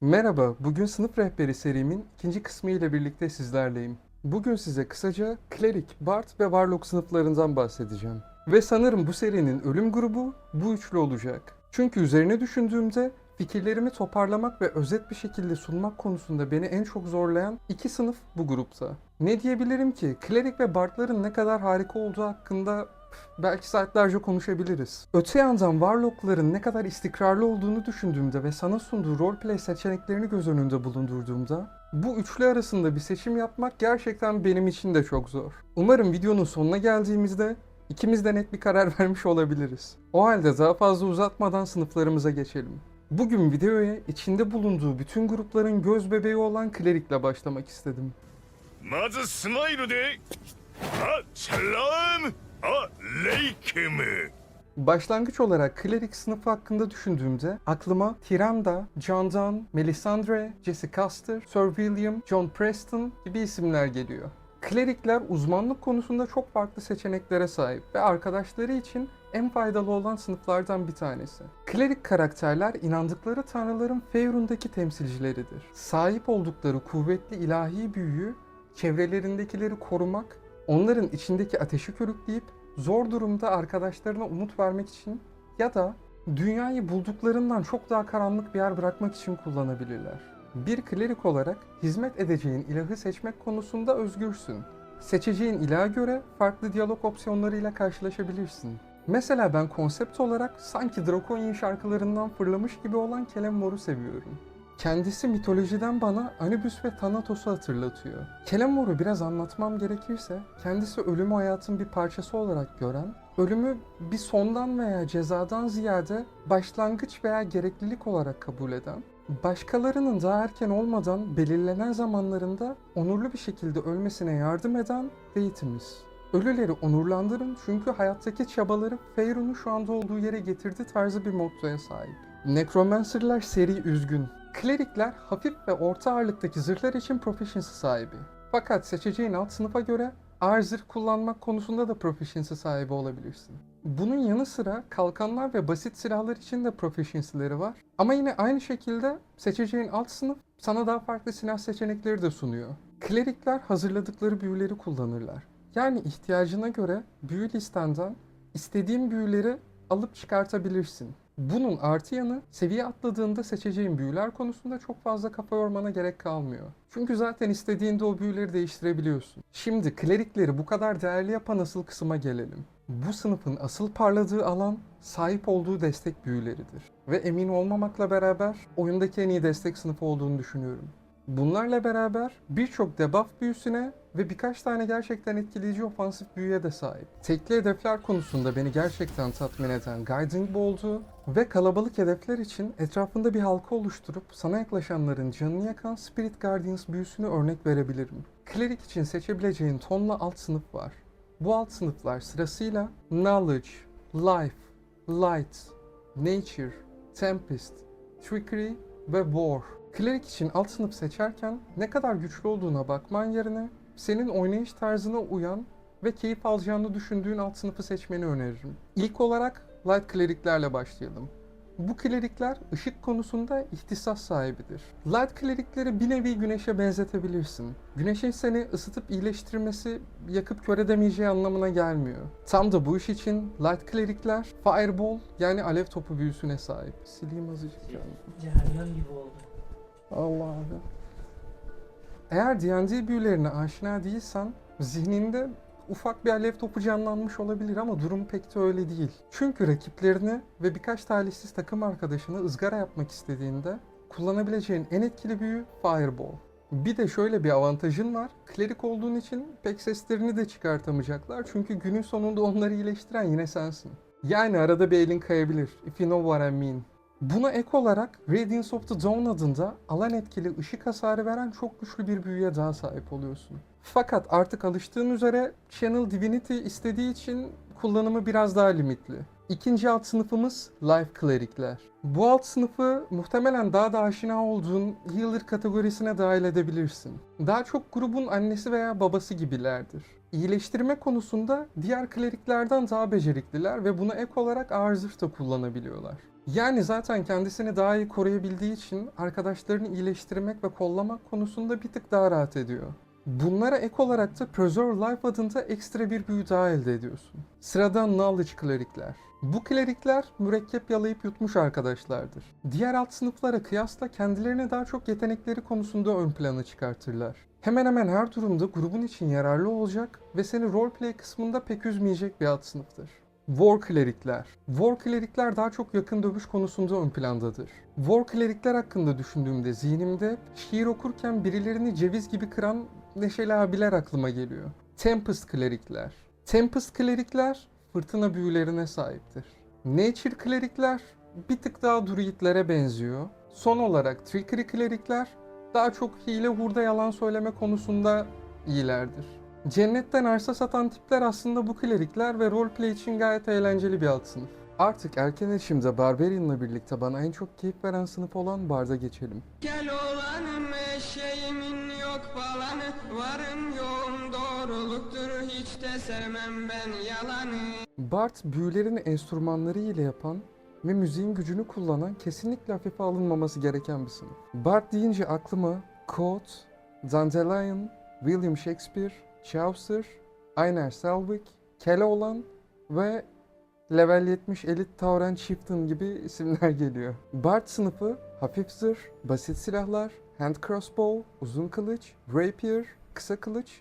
Merhaba, bugün sınıf rehberi serimin ikinci kısmı ile birlikte sizlerleyim. Bugün size kısaca Klerik, Bard ve Warlock sınıflarından bahsedeceğim. Ve sanırım bu serinin ölüm grubu bu üçlü olacak. Çünkü üzerine düşündüğümde fikirlerimi toparlamak ve özet bir şekilde sunmak konusunda beni en çok zorlayan iki sınıf bu grupta. Ne diyebilirim ki? Klerik ve Bard'ların ne kadar harika olduğu hakkında Belki saatlerce konuşabiliriz. Öte yandan Warlock'ların ne kadar istikrarlı olduğunu düşündüğümde ve sana sunduğu roleplay seçeneklerini göz önünde bulundurduğumda bu üçlü arasında bir seçim yapmak gerçekten benim için de çok zor. Umarım videonun sonuna geldiğimizde ikimiz de net bir karar vermiş olabiliriz. O halde daha fazla uzatmadan sınıflarımıza geçelim. Bugün videoya içinde bulunduğu bütün grupların göz bebeği olan Klerik'le başlamak istedim. まずスマイルであシャラーム aleykümü. Başlangıç olarak klerik sınıfı hakkında düşündüğümde aklıma Tiranda, John Donne, Melisandre, Jesse Custer, Sir William, John Preston gibi isimler geliyor. Klerikler uzmanlık konusunda çok farklı seçeneklere sahip ve arkadaşları için en faydalı olan sınıflardan bir tanesi. Klerik karakterler inandıkları tanrıların Feyrun'daki temsilcileridir. Sahip oldukları kuvvetli ilahi büyüyü çevrelerindekileri korumak onların içindeki ateşi körükleyip zor durumda arkadaşlarına umut vermek için ya da dünyayı bulduklarından çok daha karanlık bir yer bırakmak için kullanabilirler. Bir klerik olarak hizmet edeceğin ilahı seçmek konusunda özgürsün. Seçeceğin ilaha göre farklı diyalog opsiyonlarıyla karşılaşabilirsin. Mesela ben konsept olarak sanki Drakonyin şarkılarından fırlamış gibi olan Kelemvor'u seviyorum. Kendisi mitolojiden bana Anubis ve Thanatos'u hatırlatıyor. Kelemor'u biraz anlatmam gerekirse, kendisi ölümü hayatın bir parçası olarak gören, ölümü bir sondan veya cezadan ziyade başlangıç veya gereklilik olarak kabul eden, başkalarının daha erken olmadan belirlenen zamanlarında onurlu bir şekilde ölmesine yardım eden deitimiz. Ölüleri onurlandırın çünkü hayattaki çabaları Feyrun'u şu anda olduğu yere getirdi tarzı bir mottoya sahip. Necromancer'lar seri üzgün. Klerikler hafif ve orta ağırlıktaki zırhlar için proficiency sahibi. Fakat seçeceğin alt sınıfa göre ağır zırh kullanmak konusunda da proficiency sahibi olabilirsin. Bunun yanı sıra kalkanlar ve basit silahlar için de proficiency'leri var. Ama yine aynı şekilde seçeceğin alt sınıf sana daha farklı silah seçenekleri de sunuyor. Klerikler hazırladıkları büyüleri kullanırlar. Yani ihtiyacına göre büyü listenden istediğin büyüleri alıp çıkartabilirsin. Bunun artı yanı seviye atladığında seçeceğin büyüler konusunda çok fazla kafa yormana gerek kalmıyor. Çünkü zaten istediğinde o büyüleri değiştirebiliyorsun. Şimdi klerikleri bu kadar değerli yapan asıl kısma gelelim. Bu sınıfın asıl parladığı alan sahip olduğu destek büyüleridir. Ve emin olmamakla beraber oyundaki en iyi destek sınıfı olduğunu düşünüyorum. Bunlarla beraber birçok debuff büyüsüne ve birkaç tane gerçekten etkileyici ofansif büyüye de sahip. Tekli hedefler konusunda beni gerçekten tatmin eden Guiding Bolt'u ve kalabalık hedefler için etrafında bir halka oluşturup sana yaklaşanların canını yakan Spirit Guardians büyüsünü örnek verebilirim. Cleric için seçebileceğin tonla alt sınıf var. Bu alt sınıflar sırasıyla Knowledge, Life, Light, Nature, Tempest, Trickery ve War. Cleric için alt sınıf seçerken ne kadar güçlü olduğuna bakman yerine senin oynayış tarzına uyan ve keyif alacağını düşündüğün alt sınıfı seçmeni öneririm. İlk olarak Light Kleriklerle başlayalım. Bu klerikler ışık konusunda ihtisas sahibidir. Light klerikleri bir nevi güneşe benzetebilirsin. Güneşin seni ısıtıp iyileştirmesi yakıp kör edemeyeceği anlamına gelmiyor. Tam da bu iş için Light klerikler Fireball yani alev topu büyüsüne sahip. Sileyim azıcık. Cehennem gibi oldu. Allah abi. Eğer D&D büyülerine aşina değilsen zihninde ufak bir alev topu canlanmış olabilir ama durum pek de öyle değil. Çünkü rakiplerini ve birkaç talihsiz takım arkadaşını ızgara yapmak istediğinde kullanabileceğin en etkili büyü Fireball. Bir de şöyle bir avantajın var. Klerik olduğun için pek seslerini de çıkartamayacaklar. Çünkü günün sonunda onları iyileştiren yine sensin. Yani arada bir elin kayabilir. If you know what I mean. Buna ek olarak Radiance of the Dawn adında alan etkili ışık hasarı veren çok güçlü bir büyüye daha sahip oluyorsun. Fakat artık alıştığın üzere Channel Divinity istediği için kullanımı biraz daha limitli. İkinci alt sınıfımız Life Cleric'ler. Bu alt sınıfı muhtemelen daha da aşina olduğun Healer kategorisine dahil edebilirsin. Daha çok grubun annesi veya babası gibilerdir. İyileştirme konusunda diğer kleriklerden daha becerikliler ve buna ek olarak ağır da kullanabiliyorlar. Yani zaten kendisini daha iyi koruyabildiği için arkadaşlarını iyileştirmek ve kollamak konusunda bir tık daha rahat ediyor. Bunlara ek olarak da Preserve Life adında ekstra bir büyü daha elde ediyorsun. Sıradan Knowledge klerikler. Bu klerikler mürekkep yalayıp yutmuş arkadaşlardır. Diğer alt sınıflara kıyasla kendilerine daha çok yetenekleri konusunda ön plana çıkartırlar. Hemen hemen her durumda grubun için yararlı olacak ve seni roleplay kısmında pek üzmeyecek bir alt sınıftır. War klerikler. War klerikler daha çok yakın dövüş konusunda ön plandadır. War klerikler hakkında düşündüğümde zihnimde şiir okurken birilerini ceviz gibi kıran neşeli abiler aklıma geliyor. Tempest klerikler. Tempest klerikler fırtına büyülerine sahiptir. Nature klerikler bir tık daha druidlere benziyor. Son olarak trickery klerikler daha çok hile hurda yalan söyleme konusunda iyilerdir. Cennetten arsa satan tipler aslında bu klerikler ve roleplay için gayet eğlenceli bir alt sınıf. Artık erken erişimde Barbarian'la birlikte bana en çok keyif veren sınıf olan Bard'a geçelim. Gel olanım eşeğimin yok falanı Varım yoğum doğruluktur hiç de sevmem ben yalanı Bard büyülerini enstrümanları ile yapan ve müziğin gücünü kullanan kesinlikle hafife alınmaması gereken bir sınıf. Bard deyince aklıma Code, Dandelion, William Shakespeare, Chaucer, Einar Selvig, Keloğlan ve Level 70 Elite Tauren Chieftain gibi isimler geliyor. Bard sınıfı hafif zırh, basit silahlar, hand crossbow, uzun kılıç, rapier, kısa kılıç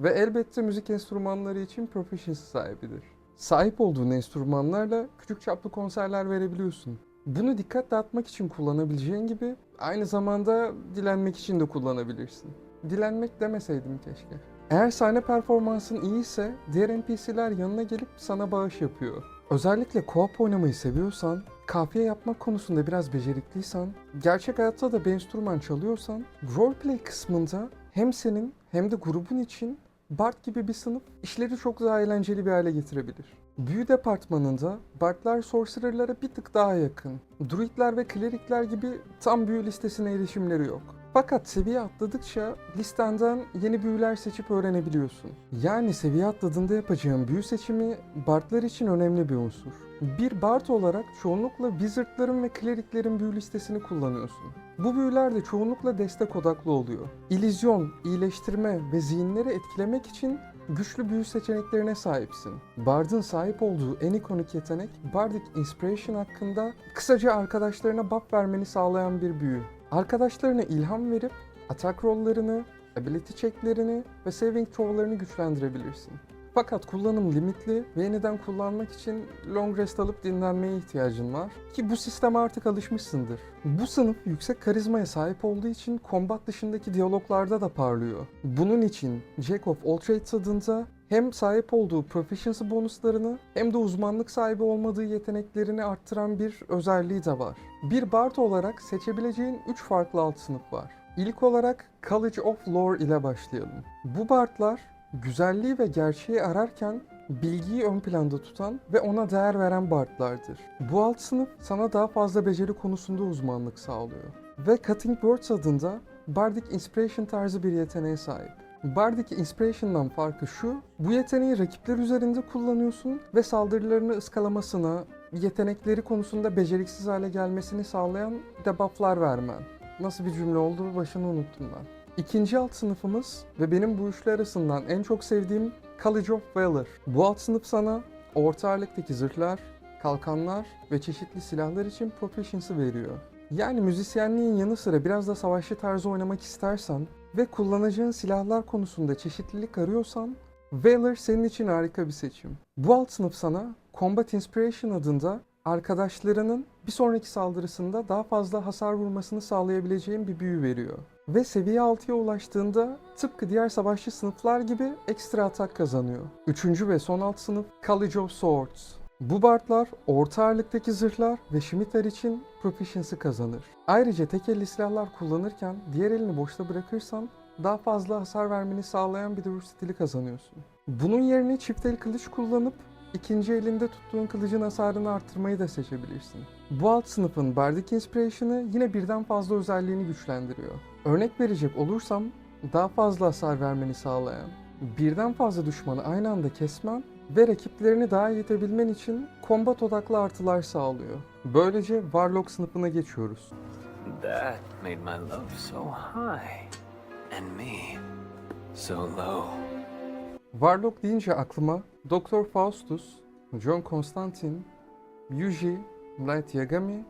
ve elbette müzik enstrümanları için proficiency sahibidir. Sahip olduğun enstrümanlarla küçük çaplı konserler verebiliyorsun. Bunu dikkat dağıtmak için kullanabileceğin gibi aynı zamanda dilenmek için de kullanabilirsin. Dilenmek demeseydim keşke. Eğer sahne performansın iyiyse diğer NPC'ler yanına gelip sana bağış yapıyor. Özellikle co-op oynamayı seviyorsan, kafiye yapmak konusunda biraz becerikliysen, gerçek hayatta da enstrüman çalıyorsan, roleplay kısmında hem senin hem de grubun için Bard gibi bir sınıf işleri çok daha eğlenceli bir hale getirebilir. Büyü departmanında Bardlar Sorcerer'lara bir tık daha yakın. Druidler ve klerikler gibi tam büyü listesine erişimleri yok. Fakat seviye atladıkça listenden yeni büyüler seçip öğrenebiliyorsun. Yani seviye atladığında yapacağın büyü seçimi Bardlar için önemli bir unsur. Bir Bard olarak çoğunlukla Wizard'ların ve kleriklerin büyü listesini kullanıyorsun. Bu büyüler de çoğunlukla destek odaklı oluyor. İllüzyon, iyileştirme ve zihinleri etkilemek için güçlü büyü seçeneklerine sahipsin. Bard'ın sahip olduğu en ikonik yetenek Bardic Inspiration hakkında kısaca arkadaşlarına buff vermeni sağlayan bir büyü. Arkadaşlarına ilham verip atak rollarını, ability checklerini ve saving throw'larını güçlendirebilirsin. Fakat kullanım limitli ve yeniden kullanmak için long rest alıp dinlenmeye ihtiyacın var. Ki bu sisteme artık alışmışsındır. Bu sınıf yüksek karizmaya sahip olduğu için kombat dışındaki diyaloglarda da parlıyor. Bunun için Jack of All Trades adında hem sahip olduğu proficiency bonuslarını hem de uzmanlık sahibi olmadığı yeteneklerini arttıran bir özelliği de var. Bir Bard olarak seçebileceğin 3 farklı alt sınıf var. İlk olarak College of Lore ile başlayalım. Bu Bardlar güzelliği ve gerçeği ararken bilgiyi ön planda tutan ve ona değer veren bardlardır. Bu alt sınıf sana daha fazla beceri konusunda uzmanlık sağlıyor. Ve Cutting Words adında Bardic Inspiration tarzı bir yeteneğe sahip. Bardic Inspiration'dan farkı şu, bu yeteneği rakipler üzerinde kullanıyorsun ve saldırılarını ıskalamasına, yetenekleri konusunda beceriksiz hale gelmesini sağlayan debufflar vermen. Nasıl bir cümle oldu başını unuttum ben. İkinci alt sınıfımız ve benim bu üçlü arasından en çok sevdiğim College of Valor. Bu alt sınıf sana orta ağırlıktaki zırhlar, kalkanlar ve çeşitli silahlar için proficiency veriyor. Yani müzisyenliğin yanı sıra biraz da savaşçı tarzı oynamak istersen ve kullanacağın silahlar konusunda çeşitlilik arıyorsan Valor senin için harika bir seçim. Bu alt sınıf sana Combat Inspiration adında arkadaşlarının bir sonraki saldırısında daha fazla hasar vurmasını sağlayabileceğin bir büyü veriyor. Ve seviye 6'ya ulaştığında tıpkı diğer savaşçı sınıflar gibi ekstra atak kazanıyor. Üçüncü ve son alt sınıf College of Swords. Bu bardlar orta ağırlıktaki zırhlar ve scimitar için proficiency kazanır. Ayrıca tek elli silahlar kullanırken diğer elini boşta bırakırsan daha fazla hasar vermeni sağlayan bir dövüş stili kazanıyorsun. Bunun yerine çift el kılıç kullanıp ikinci elinde tuttuğun kılıcın hasarını arttırmayı da seçebilirsin. Bu alt sınıfın Bardic Inspiration'ı yine birden fazla özelliğini güçlendiriyor. Örnek verecek olursam daha fazla hasar vermeni sağlayan, birden fazla düşmanı aynı anda kesmen ve rakiplerini daha iyi itebilmen için kombat odaklı artılar sağlıyor. Böylece Warlock sınıfına geçiyoruz. That made my love so high, and me so low. Warlock deyince aklıma Dr. Faustus, John Constantine, Yuji, Light Yagami,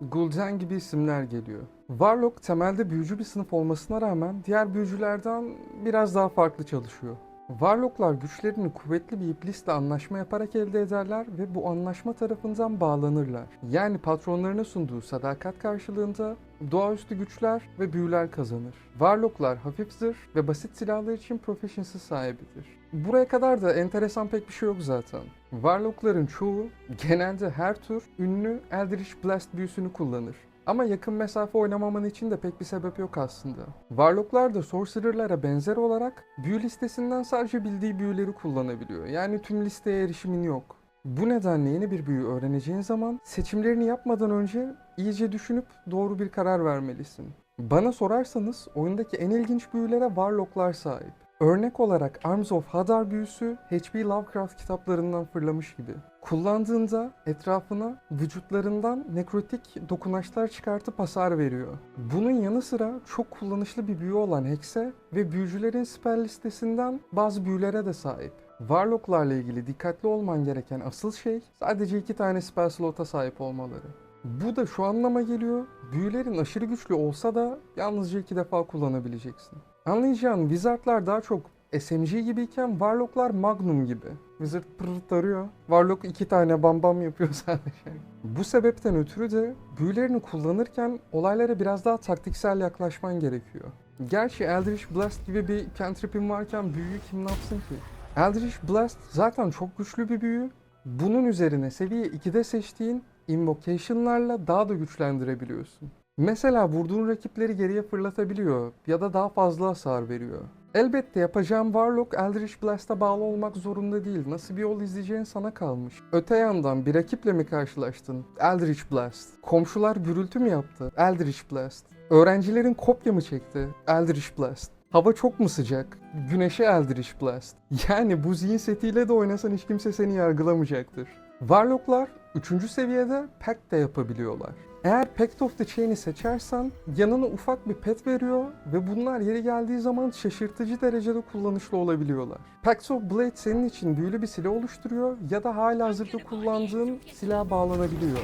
Gul'dan gibi isimler geliyor. Warlock temelde büyücü bir sınıf olmasına rağmen diğer büyücülerden biraz daha farklı çalışıyor. Warlocklar güçlerini kuvvetli bir iblisle anlaşma yaparak elde ederler ve bu anlaşma tarafından bağlanırlar. Yani patronlarına sunduğu sadakat karşılığında doğaüstü güçler ve büyüler kazanır. Warlocklar hafif zırh ve basit silahlar için proficiency sahibidir. Buraya kadar da enteresan pek bir şey yok zaten. Warlockların çoğu genelde her tur ünlü Eldritch Blast büyüsünü kullanır. Ama yakın mesafe oynamaman için de pek bir sebep yok aslında. Warlocklar da Sorcerer'lara benzer olarak büyü listesinden sadece bildiği büyüleri kullanabiliyor. Yani tüm listeye erişimin yok. Bu nedenle yeni bir büyü öğreneceğin zaman seçimlerini yapmadan önce iyice düşünüp doğru bir karar vermelisin. Bana sorarsanız oyundaki en ilginç büyülere Warlocklar sahip. Örnek olarak Arms of Hadar büyüsü H.P. Lovecraft kitaplarından fırlamış gibi. Kullandığında etrafına vücutlarından nekrotik dokunaçlar çıkartıp hasar veriyor. Bunun yanı sıra çok kullanışlı bir büyü olan Hexe ve büyücülerin spell listesinden bazı büyülere de sahip. Warlocklarla ilgili dikkatli olman gereken asıl şey sadece iki tane spell slota sahip olmaları. Bu da şu anlama geliyor. Büyülerin aşırı güçlü olsa da yalnızca iki defa kullanabileceksin. Anlayacağın Wizardlar daha çok SMG gibiyken Warlocklar Magnum gibi. Wizard pırırt arıyor. Warlock iki tane bam bam yapıyor sadece. Bu sebepten ötürü de büyülerini kullanırken olaylara biraz daha taktiksel yaklaşman gerekiyor. Gerçi Eldritch Blast gibi bir cantrip'in varken büyüyü kim ne yapsın ki? Eldritch Blast zaten çok güçlü bir büyü. Bunun üzerine seviye 2'de seçtiğin invocation'larla daha da güçlendirebiliyorsun. Mesela vurduğun rakipleri geriye fırlatabiliyor ya da daha fazla hasar veriyor. Elbette yapacağım Warlock Eldritch Blast'a bağlı olmak zorunda değil. Nasıl bir yol izleyeceğin sana kalmış. Öte yandan bir rakiple mi karşılaştın? Eldritch Blast. Komşular gürültü mü yaptı? Eldritch Blast. Öğrencilerin kopya mı çekti? Eldritch Blast. Hava çok mu sıcak? Güneşe Eldritch Blast. Yani bu zihin setiyle de oynasan hiç kimse seni yargılamayacaktır. Warlocklar 3. seviyede pact de yapabiliyorlar. Eğer Pact of the Chain'i seçersen yanına ufak bir pet veriyor ve bunlar yeri geldiği zaman şaşırtıcı derecede kullanışlı olabiliyorlar. Pact of Blade senin için büyülü bir silah oluşturuyor ya da hala hazırda kullandığın silaha bağlanabiliyor.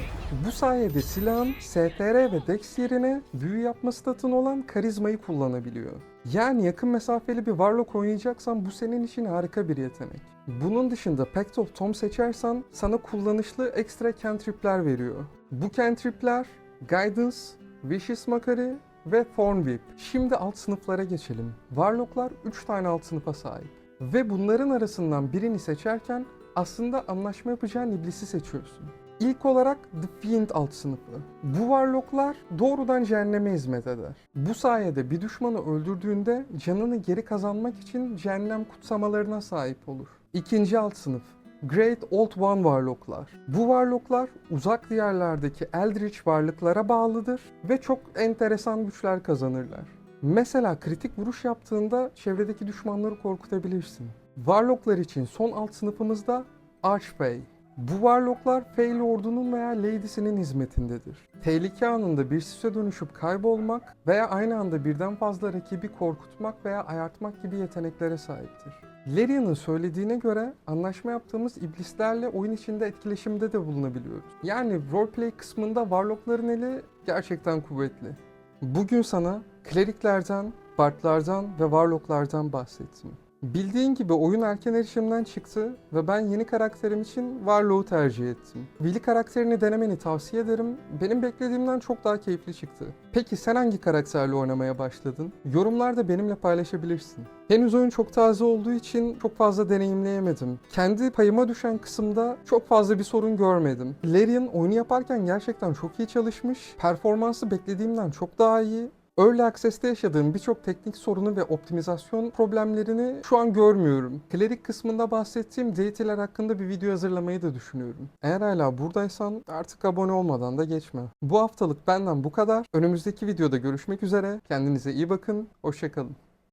Bu sayede silahın STR ve Dex yerine büyü yapma statın olan karizmayı kullanabiliyor. Yani yakın mesafeli bir Warlock oynayacaksan bu senin için harika bir yetenek. Bunun dışında Pact Tom seçersen sana kullanışlı ekstra cantripler veriyor. Bu cantripler Guidance, Vicious Mockery ve Thorn Whip. Şimdi alt sınıflara geçelim. Warlocklar 3 tane alt sınıfa sahip. Ve bunların arasından birini seçerken aslında anlaşma yapacağın iblisi seçiyorsun. İlk olarak The Fiend alt sınıfı. Bu Warlocklar doğrudan cehenneme hizmet eder. Bu sayede bir düşmanı öldürdüğünde canını geri kazanmak için cehennem kutsamalarına sahip olur. İkinci alt sınıf. Great Old One Warlocklar. Bu Warlocklar uzak diyarlardaki Eldritch varlıklara bağlıdır ve çok enteresan güçler kazanırlar. Mesela kritik vuruş yaptığında çevredeki düşmanları korkutabilirsin. Warlocklar için son alt sınıfımızda Archfey. Bu Warlocklar Fey Lord'unun veya Lady'sinin hizmetindedir. Tehlike anında bir süse dönüşüp kaybolmak veya aynı anda birden fazla rakibi korkutmak veya ayartmak gibi yeteneklere sahiptir. Larian'ın söylediğine göre anlaşma yaptığımız iblislerle oyun içinde etkileşimde de bulunabiliyoruz. Yani roleplay kısmında Warlockların eli gerçekten kuvvetli. Bugün sana kleriklerden, bardlardan ve warlocklardan bahsettim. Bildiğin gibi oyun erken erişimden çıktı ve ben yeni karakterim için Warlock'u tercih ettim. Willy karakterini denemeni tavsiye ederim. Benim beklediğimden çok daha keyifli çıktı. Peki sen hangi karakterle oynamaya başladın? Yorumlarda benimle paylaşabilirsin. Henüz oyun çok taze olduğu için çok fazla deneyimleyemedim. Kendi payıma düşen kısımda çok fazla bir sorun görmedim. Larian oyunu yaparken gerçekten çok iyi çalışmış. Performansı beklediğimden çok daha iyi. Early Access'te yaşadığım birçok teknik sorunu ve optimizasyon problemlerini şu an görmüyorum. Klerik kısmında bahsettiğim deity'ler hakkında bir video hazırlamayı da düşünüyorum. Eğer hala buradaysan artık abone olmadan da geçme. Bu haftalık benden bu kadar. Önümüzdeki videoda görüşmek üzere. Kendinize iyi bakın. Hoşçakalın.